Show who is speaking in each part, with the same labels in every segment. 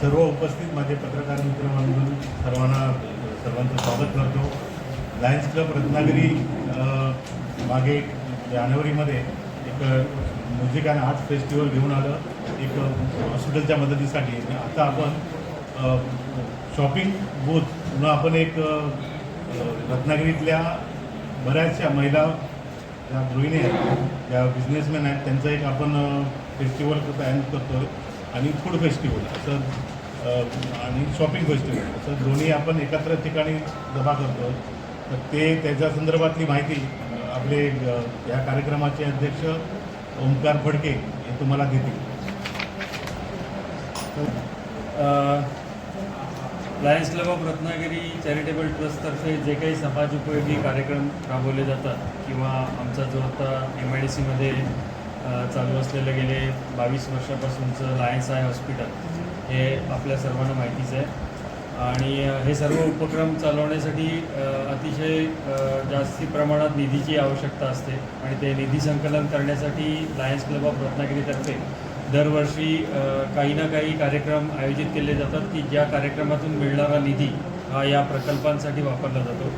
Speaker 1: सर्व उपस्थित माझे पत्रकार मित्र म्हणून सर्वांना सर्वांचं स्वागत करतो. लायन्स क्लब रत्नागिरी मागे जानेवारीमध्ये एक म्युझिक अँड आर्ट फेस्टिवल घेऊन आलं. एक हॉस्पिटलच्या मदतीसाठी. आता आपण शॉपिंग बूथ म्हणून आपण एक रत्नागिरीतल्या बऱ्याचशा महिला ज्या गृहिणी आहेत ज्या बिझनेसमॅन आहेत त्यांचं एक आपण फेस्टिवल तयार करतो आणि फूड फेस्टिवल असं आणि शॉपिंग फेस्टिवल असं दोन्ही आपण एकत्र ठिकाणी जमा करतो. तर ते त्याच्या संदर्भातली माहिती आपले या कार्यक्रमाचे अध्यक्ष ओंकार फडके हे तुम्हाला देतील.
Speaker 2: Lions Club of Ratnagiri charitable ट्रस्टतर्फे जे काही समाज उपयोगी कार्यक्रम राबवले जातात किंवा आमचा जो आता एम आय डी सीमध्ये चालू असलेलं गेले बावीस वर्षापासूनचं लायन्स आय हॉस्पिटल हे आपल्या सर्वांना माहितीच आहे. आणि हे सर्व उपक्रम चालवण्यासाठी अतिशय जास्ती प्रमाणात निधीची आवश्यकता असते. आणि ते निधी संकलन करण्यासाठी लायन्स क्लब ऑफ रत्नागिरीतर्फे दरवर्षी काही ना काही कार्यक्रम आयोजित केले जातात की ज्या कार्यक्रमातून मिळणारा निधी हा या प्रकल्पांसाठी वापरला जातो.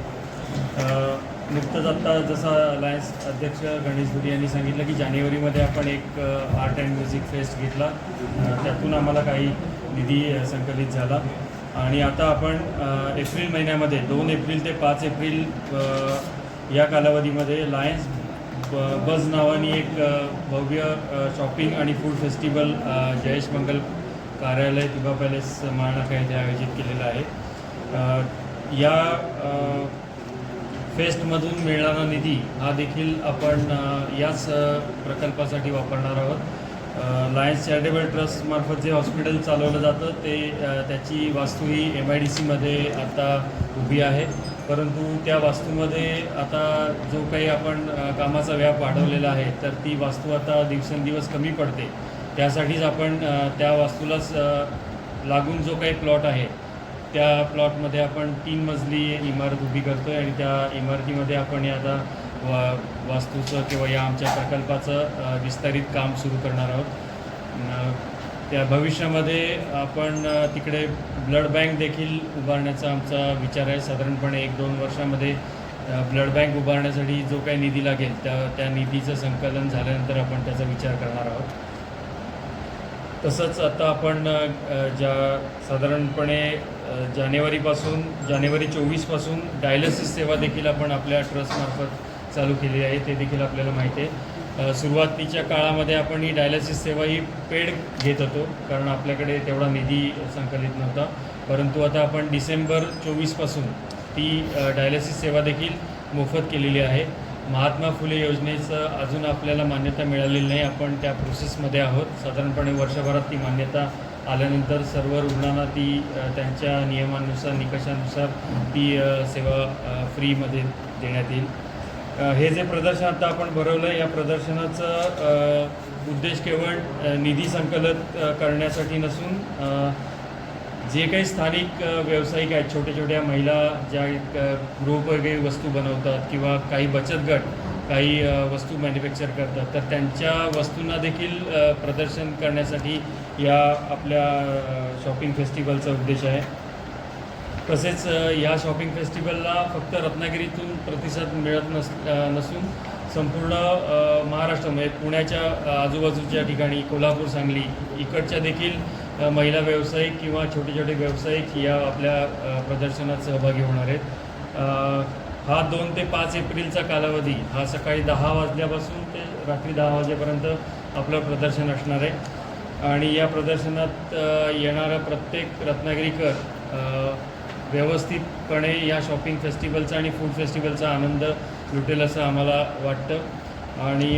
Speaker 2: नुकतंच आत्ता जसा लायन्स अध्यक्ष गणेश धुरी यांनी सांगितलं की जानेवारीमध्ये आपण एक आर्ट अँड म्युझिक फेस्ट घेतला. त्यातून आम्हाला काही निधी संकलित झाला. आणि आता आपण एप्रिल महिन्यामध्ये दोन एप्रिल ते पाच एप्रिल या कालावधीमध्ये लायन्स ब बज नावाने एक भव्य शॉपिंग आणि फूड फेस्टिवल जयेश मंगल कार्यालय तिबा पॅलेस महानाका येथे आयोजित केलेलं आहे. या फेस्टमधून मिळणारा निधी हा देखील आपण याच प्रकल्पासाठी वापरणार आहोत. लायन्स चॅरिटेबल ट्रस्टमार्फत जे हॉस्पिटल चालवलं जातं ते त्याची वास्तू ही एम आय डी सीमध्ये आता उभी आहे. परंतु त्या वास्तूमध्ये आता जो काही आपण कामाचा व्याप वाढवलेला आहे तर ती वास्तू आता दिवसेंदिवस कमी पडते. त्यासाठीच आपण त्या वास्तूलाच लागून जो काही प्लॉट आहे त्या प्लॉटमध्ये आपण तीन मजली इमारत उभी करतो आहे आणि त्या इमारतीमध्ये आपण या आता वा वास्तूचं किंवा या आमच्या प्रकल्पाचं विस्तारित काम सुरू करणार आहोत. त्या भविष्यामध्ये आपण तिकडे ब्लड बँक देखील उभारण्याचा आमचा विचार आहे. साधारणपणे एक दोन वर्षामध्ये ब्लड बँक उभारण्यासाठी जो काही निधी लागेल त्या त्या निधीचं संकलन झाल्यानंतर आपण त्याचा विचार करणार आहोत. तसंच आता आपण ज्या साधारणपणे जानेवारीपासून जानेवारी चोवीसपासून डायलिसिस सेवा देखील आपण आपल्या ट्रस्टमार्फत चालू केली आहे ते देखील आपल्याला माहिती आहे. सुरुवातीच्या काळामध्ये आपण ही डायलिसिस सेवा ही पेड घेत होतो कारण आपल्याकडे तेवढा निधी संकलित नव्हता. परंतु आता आपण डिसेंबर चोवीसपासून ती डायलिसिस सेवा देखील मोफत केलेली आहे. महात्मा फुले योजनेचं अजून आपल्याला मान्यता मिळालेली नाही आपण त्या प्रोसेसमध्ये आहोत. साधारणपणे वर्षभरात ती मान्यता आल्यानंतर सर्व रुग्णांना ती त्यांच्या नियमानुसार निकषानुसार ती सेवा फ्रीमध्ये देण्यात येईल. हे जे प्रदर्शन आता आपण भरवलं आहे या प्रदर्शनाचं उद्देश केवळ निधी संकलित करण्यासाठी नसून जे काही स्थानिक व्यावसायिक आहेत छोट्या छोट्या महिला ज्या एक, अ, गृहोपयोगी वस्तू बनवतात किंवा काही बचत गट काही वस्तू मॅन्युफॅक्चर करतात. तर त्यांच्या वस्तूंना देखील प्रदर्शन करण्यासाठी या आपल्या शॉपिंग फेस्टिवलचा उद्देश आहे. तसेच या शॉपिंग फेस्टिवलला फक्त रत्नागिरीतून प्रतिसाद मिळत नस नसून संपूर्ण महाराष्ट्र महाराष्ट्रामध्ये पुण्याच्या आजूबाजूच्या ठिकाणी कोल्हापूर सांगली इकडच्या देखील महिला व्यावसायिक किंवा छोटे छोटे व्यावसायिक या आपल्या प्रदर्शनात सहभागी होणार आहेत. हा दोन ते पाच एप्रिलचा कालावधी. हा सकाळी दहा वाजल्यापासून ते रात्री दहा वाजेपर्यंत आपलं प्रदर्शन असणार आहे. आणि या प्रदर्शनात येणारा प्रत्येक रत्नागिरीकर व्यवस्थितपणे या शॉपिंग फेस्टिवलचा आणि फूड फेस्टिवलचा आनंद लुटेल असं आम्हाला वाटतं. आणि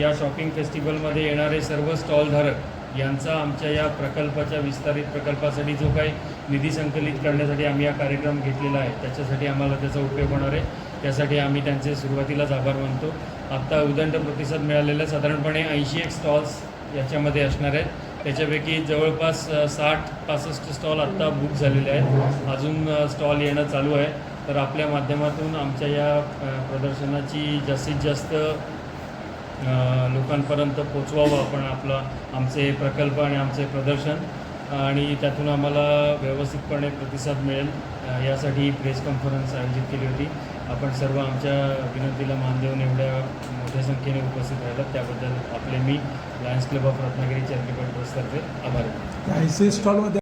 Speaker 2: या शॉपिंग फेस्टिवलमध्ये येणारे सर्व स्टॉलधारक यांचा आमच्या या प्रकल्पाच्या विस्तारित प्रकल्पासाठी जो काही निधी संकलित करण्यासाठी आम्ही हा कार्यक्रम घेतलेला आहे त्याच्यासाठी आम्हाला त्याचा उपयोग होणार आहे. त्यासाठी आम्ही त्यांचे सुरुवातीलाच आभार मानतो. आत्ता उदंड प्रतिसाद मिळालेला साधारणपणे ऐंशी एक स्टॉल्स याच्यामध्ये असणार आहेत. त्याच्यापैकी जवळपास साठ पासष्ट स्टॉल आत्ता बुक झालेले आहेत. अजून स्टॉल येणं चालू आहे. तर आपल्या माध्यमातून आमच्या या प्रदर्शनाची जास्तीत जास्त लोकांपर्यंत पोचवावं आपण आपलं आमचे प्रकल्प आणि आमचे प्रदर्शन. आणि त्यातून आम्हाला व्यवस्थितपणे प्रतिसाद मिळेल. यासाठी प्रेस कॉन्फरन्स आयोजित केली होती. आपण सर्व आमच्या विनंतीला मान देऊन एवढ्या मोठ्या संख्येने उपस्थित राहिलात. त्याबद्दल आपले मी Lions Club of Ratnagiri charitable ट्रस्टतर्फे आभार
Speaker 3: आहे. स्टॉलमध्ये